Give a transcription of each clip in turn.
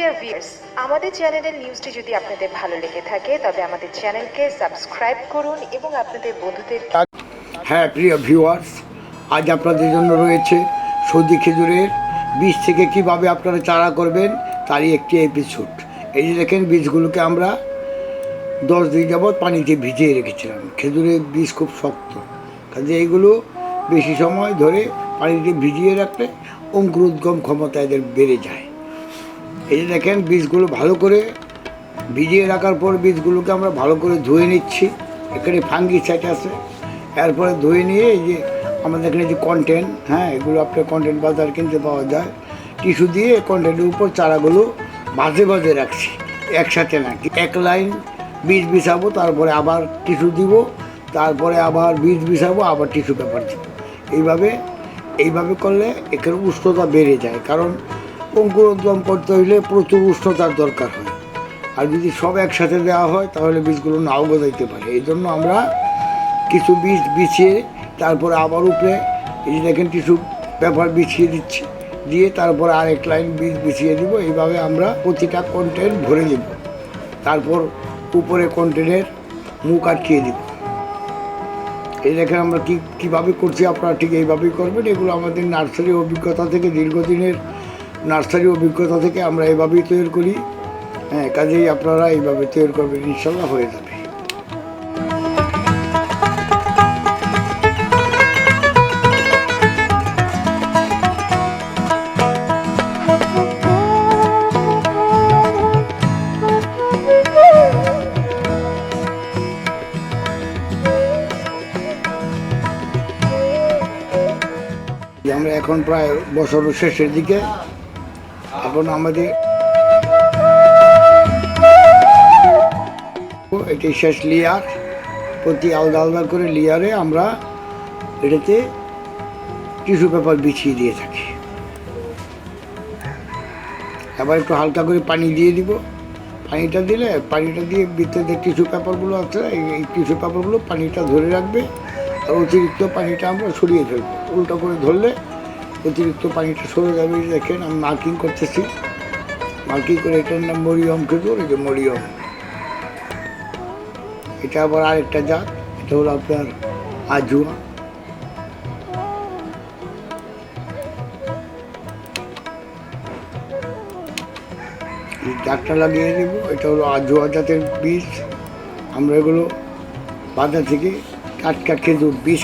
Dear viewers আমাদের চ্যানেলের নিউজটি যদি আপনাদের ভালো লেগে থাকে, তবে আমাদের চ্যানেলকে সাবস্ক্রাইব করুন এবং আপনাদের বন্ধুদের হ্যাঁ প্রিয় ভিউয়ার্স আজ আপনাদের জন্য রয়েছে সৌদি খেজুরের বীজ থেকে কীভাবে আপনারা চারা করবেন তারই একটি এপিসোড এই যে দেখেন বীজগুলোকে আমরা দশ দিন যাবৎ পানিতে ভিজিয়ে রেখেছিলাম। খেজুরের বীজ খুব শক্ত। কাজে এইগুলো বেশি সময় ধরে পানিতে ভিজিয়ে রাখলে অঙ্কুরোদ্গম ক্ষমতা এদের বেড়ে যায়। এই যে দেখেন বীজগুলো ভালো করে ভিজিয়ে রাখার পর বীজগুলোকে আমরা ভালো করে ধুয়ে নিচ্ছি। এখানে ফাঙ্গি সাইট আছে। এরপরে ধুয়ে নিয়ে এই যে আমাদের এখানে যে কন্টেন্ট হ্যাঁ এগুলো আপনার কন্টেন্ট বাজার কিনতে পাওয়া যায়। টিস্যু দিয়ে কন্টেন্টের উপর চারাগুলো বাজে বাজে রাখছি, একসাথে না এক লাইন বীজ বিছাবো, তারপরে আবার টিস্যু দিব, তারপরে আবার বীজ বিছাবো, আবার টিস্যু পেপার দিব। এইভাবে এইভাবে করলে এখানে উষ্ণতা বেড়ে যায়। কারণ অঙ্কুরোদ্গম করতে হইলে প্রচুর উষ্ণতার দরকার হয়। আর যদি সব একসাথে দেওয়া হয়, তাহলে বীজগুলো নাও গজাইতে পারে। এই জন্য আমরা কিছু বীজ বিছিয়ে, তারপরে আবার উপরে এই যে দেখেন কিছু পেপার বিছিয়ে দিচ্ছি, দিয়ে তারপরে আরেক লাইন বীজ বিছিয়ে দিব। এইভাবে আমরা প্রতিটা কন্টেন্ট ভরে দিব। তারপর উপরে কন্টেন্টের মুখ আটকিয়ে দিব। এই দেখেন আমরা কী, কীভাবে করছি আপনারা ঠিক এইভাবেই করবেন। এগুলো আমাদের নার্সারি অভিজ্ঞতা থেকে দীর্ঘদিনের নার্সারি অভিজ্ঞতা থেকে আমরা এভাবেই তৈরি করি। হ্যাঁ কাজেই আপনারা এইভাবে তৈরি করবেন, ইনশাল্লাহ হয়ে যাবে। আমরা এখন প্রায় বছরের শেষের দিকে এখন আমাদের এটি শেষ লেয়ার। প্রতি আলাদা আলাদা করে লেয়ারে আমরা এটাতে টিস্যু পেপার বিছিয়ে দিয়ে থাকি। এবার একটু হালকা করে পানি দিয়ে দিব। পানিটা দিলে, পানিটা দিয়ে ভিতরে টিস্যু পেপারগুলো আছে, এই এই টিস্যু পেপারগুলো পানিটা ধরে রাখবে। আর অতিরিক্ত পানিটা আমরা সরিয়ে ফেলব উল্টো করে ধরলে অতিরিক্ত পানিটা সরে যাবে দেখেন, আমি মার্কিং করতেছি। মার্কিং করে এটার নাম মরিয়ম খেজুর এই যে মরিয়ম। এটা আবার আরেকটা জাত, এটা হলো আপনার আজুয়া। জাতটা লাগিয়ে দেবো, এটা হলো আজুয়া জাতের বীজ। আমরা এগুলো বাজার থেকে টাটকা খেজুর বীজ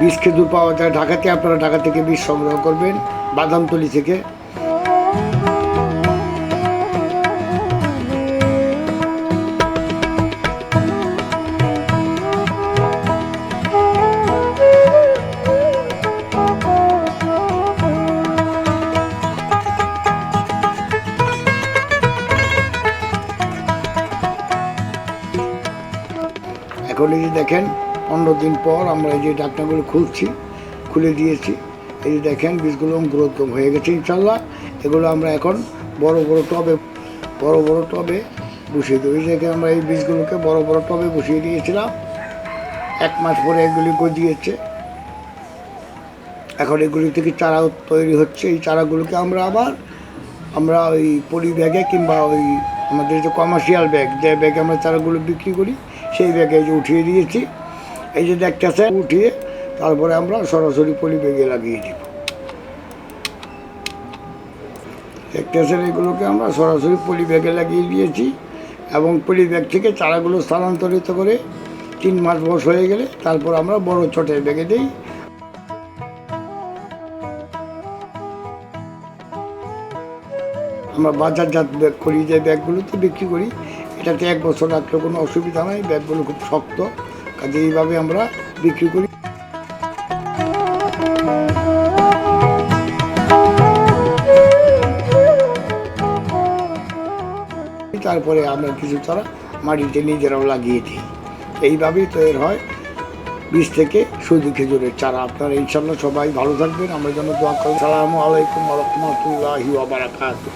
বীজ খেজুর পাওয়া যায়। ঢাকাতে আপনারা ঢাকা থেকে বীজ সংগ্রহ করবেন, বাদামতলি থেকে। এখন এই দেখেন পনেরো দিন পর আমরা এই যে ডাকনাগুলো খুলছি, খুলে দিয়েছি। এই যে দেখেন, বীজগুলো অঙ্কুরোদ্গম হয়ে গেছে ইনশাল্লাহ এগুলো আমরা এখন বড় বড় টবে, বড় বড় টবে বসিয়ে দেবো। দেখেন, আমরা এই বীজগুলোকে বড় বড় টবে বসিয়ে দিয়েছিলাম। এক মাস পরে এগুলি গজিয়েছে। এখন এগুলি থেকে চারা তৈরি হচ্ছে। এই চারাগুলোকে আমরা আবার, আমরা ওই পলি ব্যাগে কিংবা ওই আমাদের যে কমার্শিয়াল ব্যাগ যে ব্যাগে আমরা চারাগুলো বিক্রি করি, সেই ব্যাগে যে উঠিয়ে দিয়েছি। এই যে দেখতেছে, উঠিয়ে তারপরে আমরা সরাসরি পলি ব্যাগে লাগিয়ে দিব। দেখতেছেন এগুলোকে আমরা সরাসরি পলি ব্যাগে লাগিয়ে দিয়েছি এবং পলি ব্যাগ থেকে চারাগুলো স্থানান্তরিত করে তিন মাস বয়স হয়ে গেলে তারপর আমরা বড় ছোটের ব্যাগে দিই। আমরা বাজারজাত ব্যাগ করি, যে ব্যাগগুলোতে বিক্রি করি, এটাতে এক বছর রাখলে কোনো অসুবিধা নাই, ব্যাগগুলো খুব শক্ত। কাজে এইভাবে আমরা বিক্রি করি। তারপরে আমরা কিছু তারা মাটিতে নিজেরাও লাগিয়ে দিই। এইভাবেই তৈরি হয়। বীজ থেকে সুজি খেজুরের চারা। আপনারা ইনশাল্লাহ সবাই ভালো থাকবেন। আমরা যেন দোয়া করি। সালামু আলাইকুম রহমতুল্লাহি বারাকাতুহ।